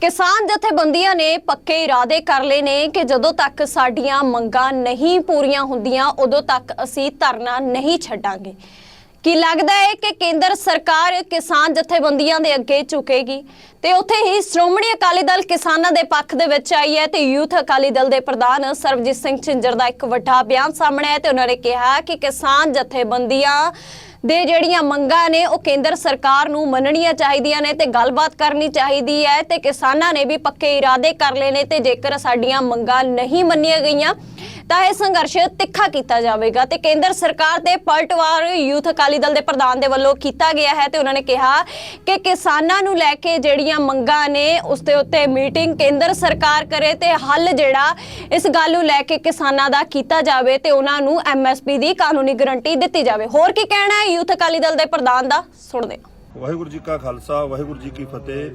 ਕਿਸਾਨ ਜਥੇਬੰਦੀਆਂ ਨੇ ਪੱਕੇ ਇਰਾਦੇ ਕਰ ਲਏ ਨੇ ਕਿ ਜਦੋਂ ਤੱਕ ਸਾਡੀਆਂ ਮੰਗਾਂ ਨਹੀਂ ਪੂਰੀਆਂ ਹੁੰਦੀਆਂ, ਉਦੋਂ ਤੱਕ ਅਸੀਂ ਧਰਨਾ ਨਹੀਂ ਛੱਡਾਂਗੇ। ਕੀ ਲੱਗਦਾ ਹੈ ਕਿ ਕੇਂਦਰ ਸਰਕਾਰ ਕਿਸਾਨ ਜਥੇਬੰਦੀਆਂ ਦੇ ਅੱਗੇ ਝੁਕੇਗੀ? ਤੇ ਉੱਥੇ ਹੀ ਸ਼੍ਰੋਮਣੀ ਅਕਾਲੀ ਦਲ ਕਿਸਾਨਾਂ ਦੇ ਪੱਖ ਦੇ ਵਿੱਚ ਆਈ ਹੈ ਤੇ ਯੂਥ ਅਕਾਲੀ ਦਲ ਦੇ ਪ੍ਰਧਾਨ ਸਰਬਜੀਤ ਸਿੰਘ ਝਿੰਜਰ ਦਾ ਇੱਕ ਵੱਡਾ ਬਿਆਨ ਸਾਹਮਣੇ ਆਇਆ ਤੇ ਉਹਨਾਂ ਨੇ ਕਿਹਾ ਕਿ ਕਿਸਾਨ ਜਥੇਬੰਦੀਆਂ ਦੇ ਜਿਹੜੀਆਂ ਮੰਗਾਂ ਨੇ, ਉਹ ਕੇਂਦਰ ਸਰਕਾਰ ਨੂੰ ਮੰਨਣੀਆਂ ਚਾਹੀਦੀਆਂ ਨੇ ਤੇ ਗੱਲਬਾਤ ਕਰਨੀ ਚਾਹੀਦੀ ਹੈ ਤੇ ਕਿਸਾਨਾਂ ਨੇ ਵੀ ਪੱਕੇ ਇਰਾਦੇ ਕਰ ਲਏ ਨੇ ਤੇ ਜੇਕਰ ਸਾਡੀਆਂ ਮੰਗਾਂ ਨਹੀਂ ਮੰਨੀਆਂ ਗਈਆਂ ਤਾਂ ਇਹ ਸੰਘਰਸ਼ ਤਿੱਖਾ ਕੀਤਾ ਜਾਵੇਗਾ ਤੇ ਕੇਂਦਰ ਸਰਕਾਰ ਤੇ ਪਲਟਵਾਰ ਯੂਥ ਅਕਾਲੀ ਦਲ ਦੇ ਪ੍ਰਧਾਨ ਦੇ ਵੱਲੋਂ ਕੀਤਾ ਗਿਆ ਹੈ ਤੇ ਉਹਨਾਂ ਨੇ ਕਿਹਾ ਕਿ ਕਿਸਾਨਾਂ ਨੂੰ ਲੈ ਕੇ ਜਿਹੜੀਆਂ ਮੰਗਾਂ ਨੇ, ਉਸ ਦੇ ਉੱਤੇ ਮੀਟਿੰਗ ਕੇਂਦਰ ਸਰਕਾਰ ਕਰੇ ਤੇ ਹੱਲ ਜਿਹੜਾ ਇਸ ਗੱਲ ਨੂੰ ਲੈ ਕੇ ਕਿਸਾਨਾਂ ਦਾ ਕੀਤਾ ਜਾਵੇ ਤੇ ਉਹਨਾਂ ਨੂੰ ਐਮਐਸਪੀ ਦੀ ਕਾਨੂੰਨੀ ਗਰੰਟੀ ਦਿੱਤੀ ਜਾਵੇ। ਹੋਰ ਕੀ ਕਹਿਣਾ ਹੈ ਯੂਥ ਅਕਾਲੀ ਦਲ ਦੇ ਪ੍ਰਧਾਨ ਦਾ? ਸੁਣਦੇ ਹਾਂ। ਵਾਹਿਗੁਰੂ ਜੀ ਕਾ ਖਾਲਸਾ, ਵਾਹਿਗੁਰੂ ਜੀ ਕੀ ਫਤਿਹ।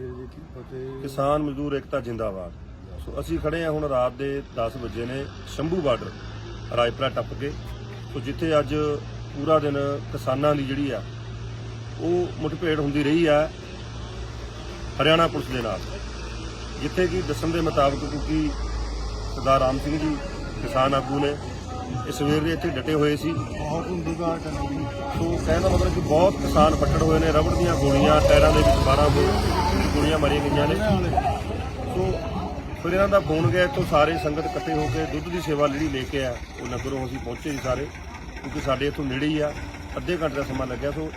ਕਿਸਾਨ ਮਜ਼ਦੂਰ ਏਕਤਾ ਜਿੰਦਾਬਾਦ। ਸੋ ਅਸੀਂ ਖੜੇ ਹਾਂ ਹੁਣ ਰਾਤ ਦੇ 10 ਵਜੇ ਨੇ ਸ਼ੰਭੂ ਬਾਰਡਰ ਰਾਜਪੁਰਾ ਟੱਪ ਕੇ। ਸੋ ਜਿੱਥੇ ਅੱਜ ਪੂਰਾ ਦਿਨ ਕਿਸਾਨਾਂ ਦੀ ਜਿਹੜੀ ਆ ਉਹ ਮੁਠਭੇੜ ਹੁੰਦੀ ਰਹੀ ਆ ਹਰਿਆਣਾ ਪੁਲਿਸ ਦੇ ਨਾਲ। ਜਿੱਥੇ ਕਿ ਦੱਸਣ ਦੇ ਮੁਤਾਬਕ ਕਿਉਂਕਿ ਸਰਦਾਰ ਰਾਮ ਸਿੰਘ ਜੀ ਕਿਸਾਨ ਆਗੂ ਨੇ ਇਹ ਸਵੇਰ ਦੇ ਇੱਥੇ ਡਟੇ ਹੋਏ ਸੀ। ਬਹੁਤ ਹੁੰਦੀ ਜੀ ਸੋ ਕਹਿਣ ਦਾ ਮਤਲਬ ਕਿ ਬਹੁਤ ਕਿਸਾਨ ਫੱਟੜ ਹੋਏ ਨੇ ਰਬੜ ਦੀਆਂ ਗੋਲੀਆਂ ਟਾਇਰਾਂ ਦੇ ਵਿੱਚ 12 ਗੋਲੀਆਂ ਮਾਰੀਆਂ ਗਈਆਂ ਨੇ। ਸੋ ਫਿਰ ਇਹਨਾਂ ਦਾ ਫੋਨ ਗਿਆ, ਇੱਥੋਂ ਸਾਰੇ ਸੰਗਤ ਇਕੱਠੇ ਹੋ ਕੇ ਦੁੱਧ ਦੀ ਸੇਵਾ ਜਿਹੜੀ ਲੈ ਕੇ ਆ ਉਹ ਨਗਰੋਂ ਅਸੀਂ ਪਹੁੰਚੇ ਸੀ ਸਾਰੇ, ਕਿਉਂਕਿ ਸਾਡੇ ਇੱਥੋਂ ਨੇੜੇ ਹੀ ਆ, ਅੱਧੇ ਘੰਟੇ ਦਾ ਸਮਾਂ ਲੱਗਿਆ। ਸੋ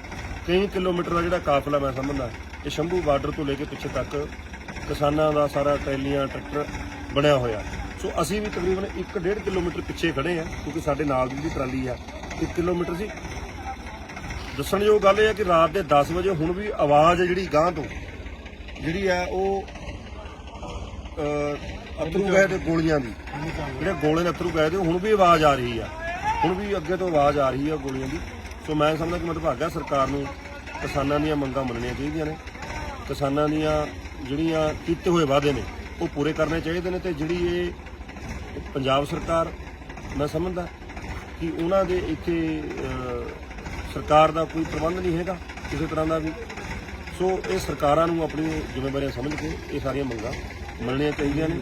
ਕਈ ਕਿਲੋਮੀਟਰ ਦਾ ਜਿਹੜਾ ਕਾਫਲਾ ਮੈਂ ਸਮਝਦਾ, ਇਹ ਸ਼ੰਭੂ ਬਾਰਡਰ ਤੋਂ ਲੈ ਕੇ ਪਿੱਛੇ ਤੱਕ ਕਿਸਾਨਾਂ ਦਾ ਸਾਰਾ ਟਰੈਲੀਆਂ, ਟਰੈਕਟਰ ਬਣਿਆ ਹੋਇਆ। ਸੋ ਅਸੀਂ ਵੀ ਤਕਰੀਬਨ 1.5 ਕਿਲੋਮੀਟਰ ਪਿੱਛੇ ਖੜੇ ਆ, ਕਿਉਂਕਿ ਸਾਡੇ ਨਾਲ ਦੀ ਜਿਹੜੀ ਟਰਾਲੀ ਆ 1 ਕਿਲੋਮੀਟਰ ਸੀ। ਦੱਸਣਯੋਗ ਗੱਲ ਇਹ ਹੈ ਕਿ ਰਾਤ ਦੇ 10 ਵਜੇ ਹੁਣ ਵੀ ਆਵਾਜ਼ ਹੈ ਜਿਹੜੀ ਗਾਂ ਤੋਂ, ਜਿਹੜੀ ਹੈ ਉਹ ਅਥਰੂ ਗਏ ਤੇ ਗੋਲੀਆਂ ਦੀ। ਜਿਹੜੇ ਗੋਲੇ ਨੇ ਅਥਰੂ ਗਏ ਤੇ ਹੁਣ ਵੀ ਆਵਾਜ਼ ਆ ਰਹੀ ਆ। ਹੁਣ ਵੀ ਅੱਗੇ ਤੋਂ ਆਵਾਜ਼ ਆ ਰਹੀ ਆ ਗੋਲੀਆਂ ਦੀ। ਸੋ ਮੈਂ ਸਮਝਦਾ ਕਿ ਮਤਭਾਗਾ ਸਰਕਾਰ ਨੂੰ ਕਿਸਾਨਾਂ ਦੀਆਂ ਮੰਗਾਂ ਮੰਨਣੀਆਂ ਚਾਹੀਦੀਆਂ ਨੇ। ਕਿਸਾਨਾਂ ਦੀਆਂ ਜਿਹੜੀਆਂ ਕੀਤੇ ਹੋਏ ਵਾਅਦੇ ਨੇ, ਉਹ ਪੂਰੇ ਕਰਨੇ ਚਾਹੀਦੇ ਨੇ ਤੇ ਜਿਹੜੀ ਇਹ ਪੰਜਾਬ ਸਰਕਾਰ, ਮੈਂ ਸਮਝਦਾ ਕਿ ਉਹਨਾਂ ਦੇ ਇੱਥੇ ਸਰਕਾਰ ਦਾ ਕੋਈ ਪ੍ਰਬੰਧ ਨਹੀਂ ਹੈਗਾ ਕਿਸੇ ਤਰ੍ਹਾਂ ਦਾ ਵੀ। ਸੋ ਇਹ ਸਰਕਾਰਾਂ ਨੂੰ ਆਪਣੀ ਜ਼ਿੰਮੇਵਾਰੀਆਂ ਸਮਝ ਕੇ ਇਹ ਸਾਰੀਆਂ ਮੰਗਾਂ ਮੰਨਣੀਆਂ ਚਾਹੀਦੀਆਂ ਨੇ।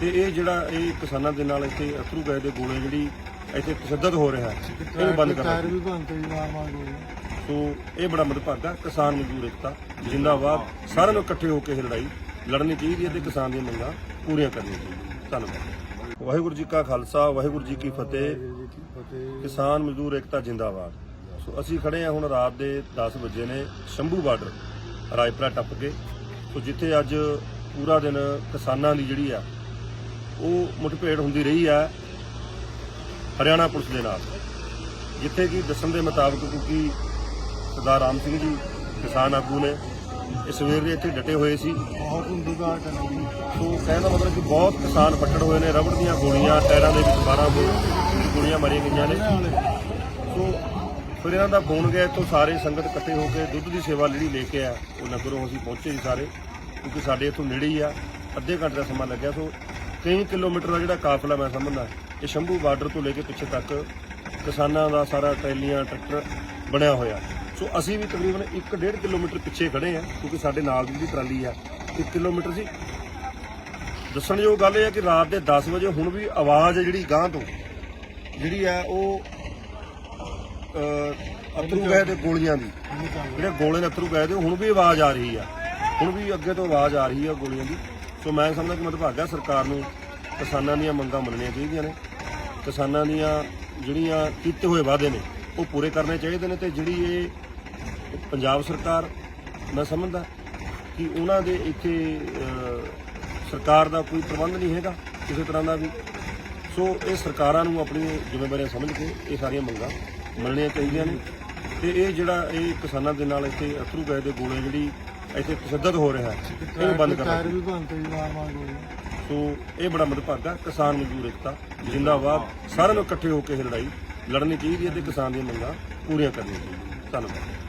ਤੇ ਇਹ ਜਿਹੜਾ ਇਹ ਕਿਸਾਨਾਂ ਦੇ ਨਾਲ ਇੱਥੇ ਅਥਰੂ ਗਏ ਦੇ ਗੋਲੇ ਜਿਹੜੀ ਇੱਥੇ ਤਸ਼ੱਦਦ ਹੋ ਰਿਹਾ ਇਹਨੂੰ ਬੰਦ ਕਰਨਾ ਵੀ ਬੰਦ ਜੀ ਮਾਰ ਮਾਰ ਗੋਲੀ ਸੋ ਇਹ ਬੜਾ ਮਦਭਾਗਾ ਕਿਸਾਨ ਮਜ਼ਦੂਰ ਏਕਤਾ ਜਿੰਦਾਬਾਦ। ਸਾਰਿਆਂ ਨੂੰ ਇਕੱਠੇ ਹੋ ਕੇ ਇਹ ਲੜਾਈ ਲੜਨੀ ਚਾਹੀਦੀ ਹੈ ਤੇ ਕਿਸਾਨ ਦੀਆਂ ਮੰਗਾਂ ਪੂਰੀਆਂ ਕਰਨੀਆਂ ਚਾਹੀਦੀਆਂ ਧੰਨਵਾਦ। ਵਾਹਿਗੁਰੂ ਜੀ ਕਾ ਖਾਲਸਾ ਵਾਹਿਗੁਰੂ ਜੀ ਕੀ ਫਤਿਹ। ਕਿਸਾਨ ਮਜ਼ਦੂਰ ਏਕਤਾ ਜਿੰਦਾਬਾਦ। ਸੋ ਅਸੀਂ ਖੜੇ ਹਾਂ ਹੁਣ ਰਾਤ ਦੇ 10 ਵਜੇ ਨੇ ਸ਼ੰਭੂ ਬਾਰਡਰ ਰਾਜਪੁਰਾ ਟੱਪ ਕੇ। ਸੋ ਜਿੱਥੇ ਅੱਜ ਪੂਰਾ ਦਿਨ ਕਿਸਾਨਾਂ ਦੀ ਜਿਹੜੀ ਆ ਉਹ ਮੁਠਭੇੜ ਹੁੰਦੀ ਰਹੀ ਆ ਹਰਿਆਣਾ ਪੁਲਿਸ ਦੇ ਨਾਲ। ਜਿੱਥੇ ਕਿ ਦੱਸਣ ਦੇ ਮੁਤਾਬਕ ਕਿਉਂਕਿ ਸਰਦਾਰ ਰਾਮ ਸਿੰਘ ਜੀ ਕਿਸਾਨ ਆਗੂ ਨੇ ਇਹ ਸਵੇਰ ਦੇ ਇੱਥੇ ਡਟੇ ਹੋਏ ਸੀ। ਬਹੁਤ ਹੁੰਦੀ ਜੀ ਸੋ ਕਹਿਣ ਦਾ ਮਤਲਬ ਕਿ ਬਹੁਤ ਕਿਸਾਨ ਫੱਟੜ ਹੋਏ ਨੇ ਰਬੜ ਦੀਆਂ ਗੋਲੀਆਂ ਟਾਇਰਾਂ ਦੇ ਵਿੱਚ 12 ਗੋਲੀਆਂ ਮਾਰੀਆਂ ਗਈਆਂ ਨੇ। ਫਿਰ ਇਹਨਾਂ ਦਾ ਫੋਨ ਗਿਆ ਇੱਥੋਂ ਸਾਰੇ ਸੰਗਤ ਇਕੱਠੇ ਹੋ ਕੇ ਦੁੱਧ ਦੀ ਸੇਵਾ ਜਿਹੜੀ ਲੈ ਕੇ ਆ, ਉਹ ਨਗਰੋਂ ਅਸੀਂ ਪਹੁੰਚੇ ਸੀ ਸਾਰੇ, ਕਿਉਂਕਿ ਸਾਡੇ ਇੱਥੋਂ ਨੇੜੇ ਹੀ ਆ, ਅੱਧੇ ਘੰਟੇ ਦਾ ਸਮਾਂ ਲੱਗਿਆ, ਸੋ ਕਈ ਕਿਲੋਮੀਟਰ ਦਾ ਜਿਹੜਾ ਕਾਫਲਾ ਮੈਂ ਸਮਝਦਾ, ਇਹ ਸ਼ੰਭੂ ਬਾਰਡਰ ਤੋਂ ਲੈ ਕੇ ਪਿੱਛੇ ਤੱਕ ਕਿਸਾਨਾਂ ਦਾ ਸਾਰਾ ਟਰੈਲੀਆਂ, ਟਰੈਕਟਰ ਬਣਿਆ ਹੋਇਆ। ਸੋ ਅਸੀਂ ਵੀ ਤਕਰੀਬਨ 1.5 ਕਿਲੋਮੀਟਰ ਪਿੱਛੇ ਖੜੇ ਆ, ਕਿਉਂਕਿ ਸਾਡੇ ਨਾਲ ਦੀ ਜਿਹੜੀ ਟਰਾਲੀ ਆ 1 ਕਿਲੋਮੀਟਰ ਸੀ। ਦੱਸਣਯੋਗ ਗੱਲ ਇਹ ਹੈ ਕਿ ਰਾਤ ਦੇ 10 ਵਜੇ ਹੁਣ ਵੀ ਆਵਾਜ਼ ਹੈ ਜਿਹੜੀ ਗਾਂ ਤੋਂ, ਜਿਹੜੀ ਆ ਉਹ ਅਥਰੂ ਗਏ ਤੇ ਗੋਲੀਆਂ ਦੀ। ਜਿਹੜੇ ਗੋਲੇ ਨੇ ਅਥਰੂ ਗਏ ਤੇ ਹੁਣ ਵੀ ਆਵਾਜ਼ ਆ ਰਹੀ ਆ। ਹੁਣ ਵੀ ਅੱਗੇ ਤੋਂ ਆਵਾਜ਼ ਆ ਰਹੀ ਆ ਗੋਲੀਆਂ ਦੀ। ਸੋ ਮੈਂ ਸਮਝਦਾ ਕਿ ਮਤਭਾਗਾ ਸਰਕਾਰ ਨੂੰ ਕਿਸਾਨਾਂ ਦੀਆਂ ਮੰਗਾਂ ਮੰਨਣੀਆਂ ਚਾਹੀਦੀਆਂ ਨੇ। ਕਿਸਾਨਾਂ ਦੀਆਂ ਜਿਹੜੀਆਂ ਕੀਤੇ ਹੋਏ ਵਾਅਦੇ ਨੇ, ਉਹ ਪੂਰੇ ਕਰਨੇ ਚਾਹੀਦੇ ਨੇ ਤੇ ਜਿਹੜੀ ਇਹ ਪੰਜਾਬ ਸਰਕਾਰ, ਮੈਂ ਸਮਝਦਾ ਕਿ ਉਹਨਾਂ ਦੇ ਇੱਥੇ ਸਰਕਾਰ ਦਾ ਕੋਈ ਪ੍ਰਬੰਧ ਨਹੀਂ ਹੈਗਾ ਕਿਸੇ ਤਰ੍ਹਾਂ ਦਾ ਵੀ। ਸੋ ਇਹ ਸਰਕਾਰਾਂ ਨੂੰ ਆਪਣੀ ਜ਼ਿੰਮੇਵਾਰੀਆਂ ਸਮਝ ਕੇ ਇਹ ਸਾਰੀਆਂ ਮੰਗਾਂ ਮੰਨਣੀਆਂ ਚਾਹੀਦੀਆਂ ਨੇ। ਤੇ ਇਹ ਜਿਹੜਾ ਇਹ ਕਿਸਾਨਾਂ ਦੇ ਨਾਲ ਇੱਥੇ ਅਥਰੂ ਗਏ ਦੇ ਗੋਲੇ ਜਿਹੜੀ ਇੱਥੇ ਤਸ਼ੱਦਦ ਹੋ ਰਿਹਾ ਇਹਨੂੰ ਬੰਦ ਕਰਨਾ ਵੀ ਬੰਦ ਜੀ ਮਾਰ ਮਾਰ ਸੋ ਇਹ ਬੜਾ ਮਦਭਾਗਾ ਕਿਸਾਨ ਮਜ਼ਦੂਰ ਏਕਤਾ ਜਿੰਦਾਬਾਦ। ਸਾਰਿਆਂ ਨੂੰ ਇਕੱਠੇ ਹੋ ਕੇ ਇਹ ਲੜਾਈ ਲੜਨੀ ਚਾਹੀਦੀ ਹੈ ਤੇ ਕਿਸਾਨ ਦੀਆਂ ਮੰਗਾਂ ਪੂਰੀਆਂ ਕਰਨੀਆਂ ਚਾਹੀਦੀਆਂ। ਧੰਨਵਾਦ।